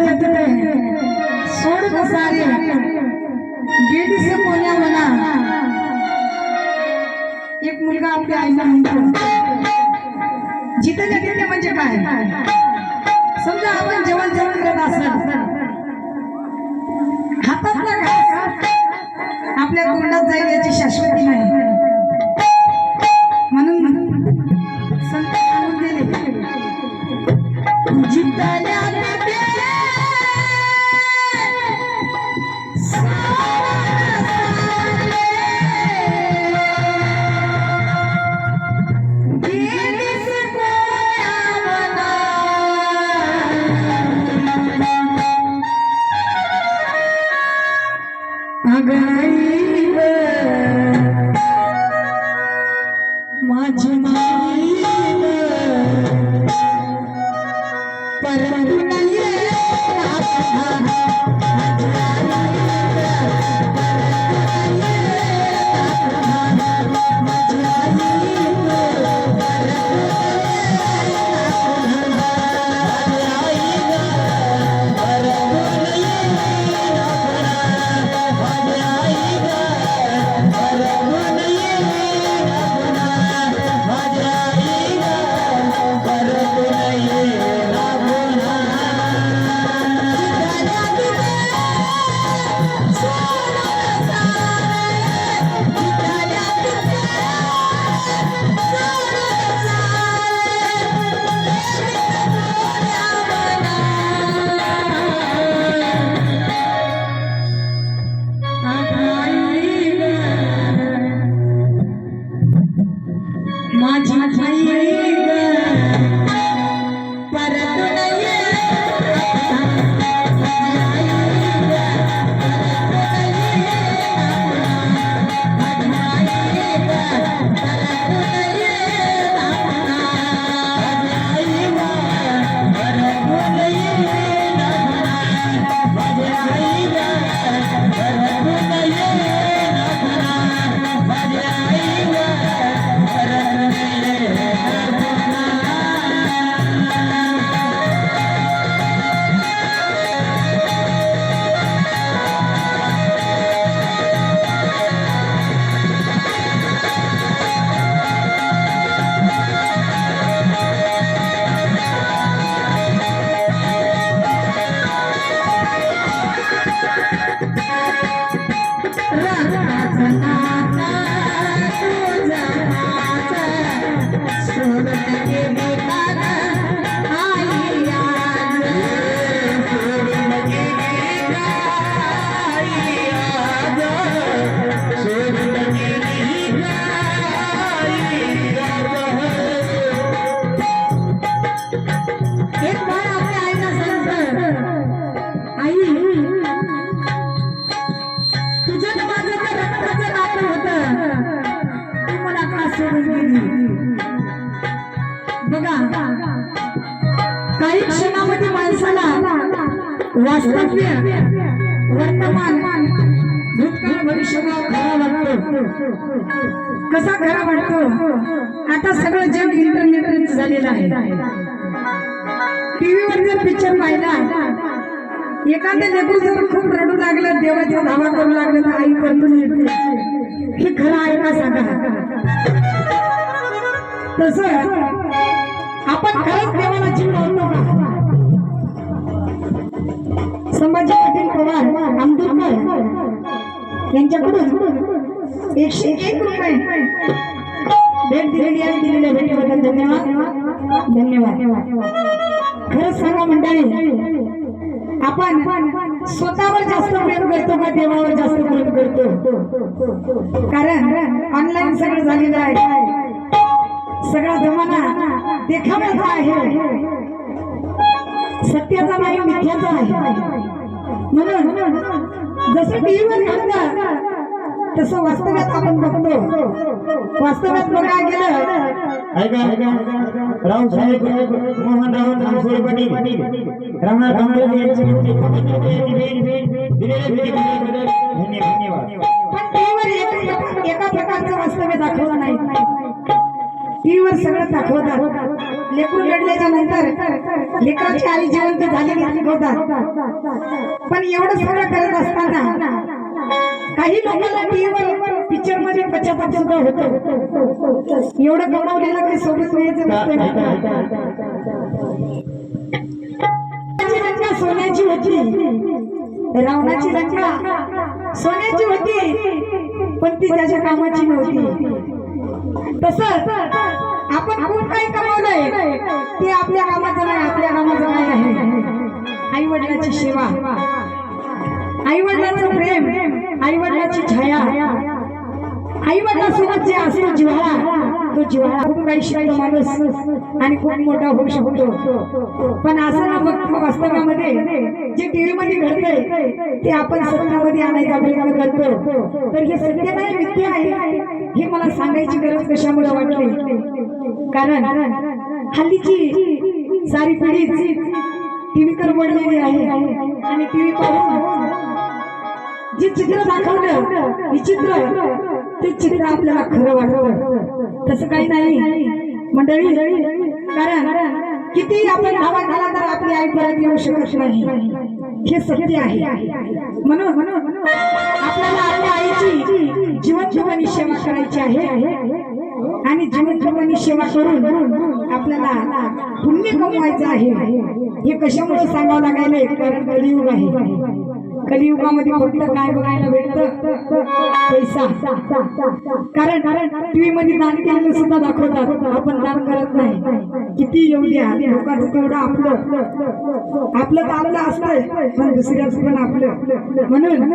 तिथे सोड सारे गेली से कोण्या म्हणा एक मुलगा आपल्या आईला म्हणतो जिथे तिथे म्हणजे काय समजा आपण जेवण जेवण करत असाल हातातला घास आपल्या तोंडात जाईल काही क्षणामध्ये माणसाला वास्तव्य वर्तमान भूतकाळ भविष्यकाळ खरा वाटतो. कसा खरा वाटतो? आता सगळं जग इंटरनेट झालेलं आहे. टीव्हीवर जर पिक्चर पाहिला एखादं लेकरू जर खूप रडू लागलं देवाचा धावा करू लागलं तर आई परतून येते. हे खरं आहे का सांगा? तसं आपण खरंच देवाला जीव लावतो का संभाजी पाटील पवार आंबेडकर यांच्याकडून एकशे एक रुपये भेट दिलेली आहे दिलेल्या भेटीबद्दल धन्यवाद. धन्यवाद. खरंच सांगा मंडळी आपण स्वतःवर जास्त प्रेम करतो का देवावर जास्त प्रेम करतो? कारण ऑनलाईन सगळं झालेलं आहे. सगळा जमाना देखाव्याचा आहे. सत्याचा नाही मिथ्याचा आहे. म्हणून जसं टीव्हीवर घडतं तसं वास्तव्यात आपण बघतो. वास्तव्यात बघायला गेलं. रावसाहेब मोहनराव नागपूर पाटील. काँग्रेस यांचे धन्यवाद. पण टीव्हीवर एका प्रकारचं वास्तव्य दाखवलं नाही. टीव्हीवर सगळं दाखवतात. लेकरू लढल्याच्या नंतर लेकराची आई जिवंत झालेली दाखवतात. पण एवढं सगळं करत असताना काही लोकांना टीव्हीवर पिक्चरमध्ये पश्चाताप सुद्धा होतो. एवढं कमावलेलं काही सोबत न्यायचं नसतं. सोन्याची होती. रावणाची लंका सोन्याची होती. पण ती त्याच्या कामाची नव्हती. तसंच आपण खूप काही कमावलंय ते आपल्या कामाचं नाही आपल्या कामाचं नाही. आहे आई वडिलाची सेवा. आई वडिलांचं प्रेम. आई वडिलाची छाया. आई वडिलांसोबत जे असतो जिव्हाळा तो जीवाला खूप काही शिकतो माणूस आणि खूप मोठा होऊ शकतो. पण असं ना वास्तवामध्ये जे टीव्ही मध्ये घडतंय ते आपण सत्यामध्ये आणायचा प्रयत्न करतो. तर हे सत्य नाही मिथ्य आहे हे मला सांगायची गरज कशामुळे वाटली? कारण हल्लीची सारी पिढी टीव्हीकर वळलेली आहे. आणि टीव्ही पाहून जे चित्र दाखवलं विचित्र ते चित्र आपल्याला खरं वाटतं. तसं काही नाही. मंडळी कारण किती आपण धावा घाला तर आपली आई परत येऊ शकत नाही. हे सत्य आहे. म्हणून म्हणून आपल्याला आपल्या आईची जीवनजीवनी सेवा करायची आहे. आणि जीवनजीवनी सेवा करून आपल्याला पुण्य कमवायचं आहे. हे कशामुळे सांगावं लागायला कारण कलियुग आहे. कलियुगामध्ये फक्त काय बघायला भेटतं पैसा. कारण कारण टीव्ही मध्ये दान केलेलं सुद्धा दाखवतात. आपण दान करत नाही. किती येऊ द्या लोकांचं तेवढं आपलं. आपलं तर आपलं असतंय. पण दुसऱ्याचं पण आपलं. म्हणून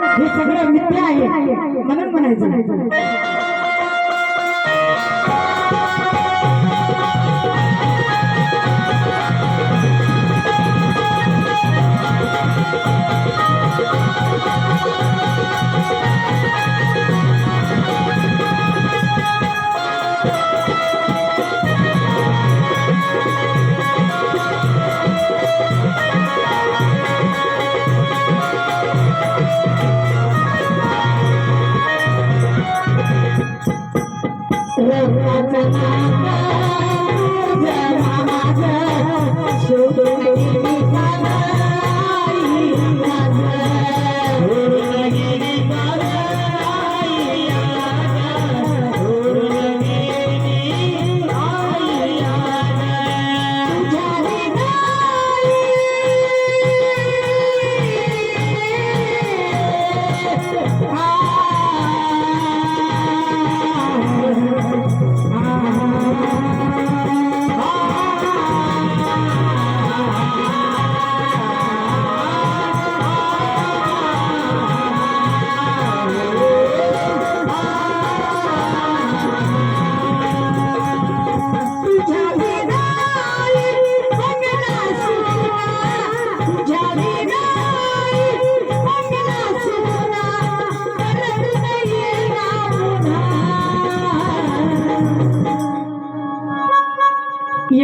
हे सगळं मिथ्य आहे. म्हणून म्हणायचं.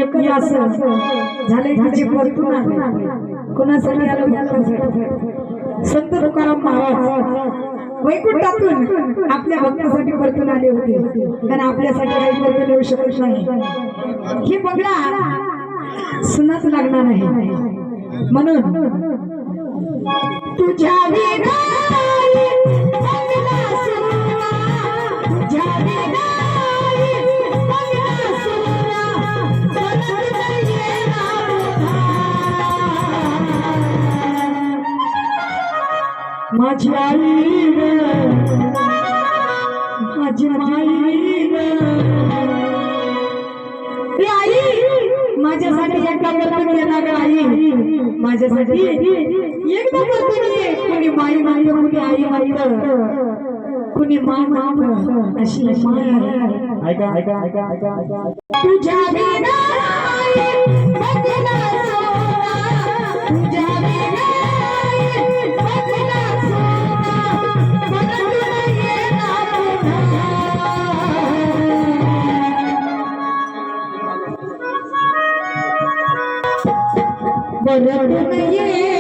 एक असं झाले तुझे परतून आले कोणासाठी आलं भक्तासाठी संत तुकाराम महाराज वैकुंठातून आपल्या भक्तासाठी परतून आले होते. कारण आपल्यासाठी काही परतून येऊ शकत नाही. हे बघला सुनाच लागणार आहे. म्हणून तुझ्या माझी आई माझी. ती आई माझ्यासाठी एका येणार आई. माझ्यासाठी एकदा कोणी कोणी माई माई कोणी आई माई कुणी मा मा अशी ऐका ऐका ऐका ऐका. तुझ्या पुन्हा. बदलून ये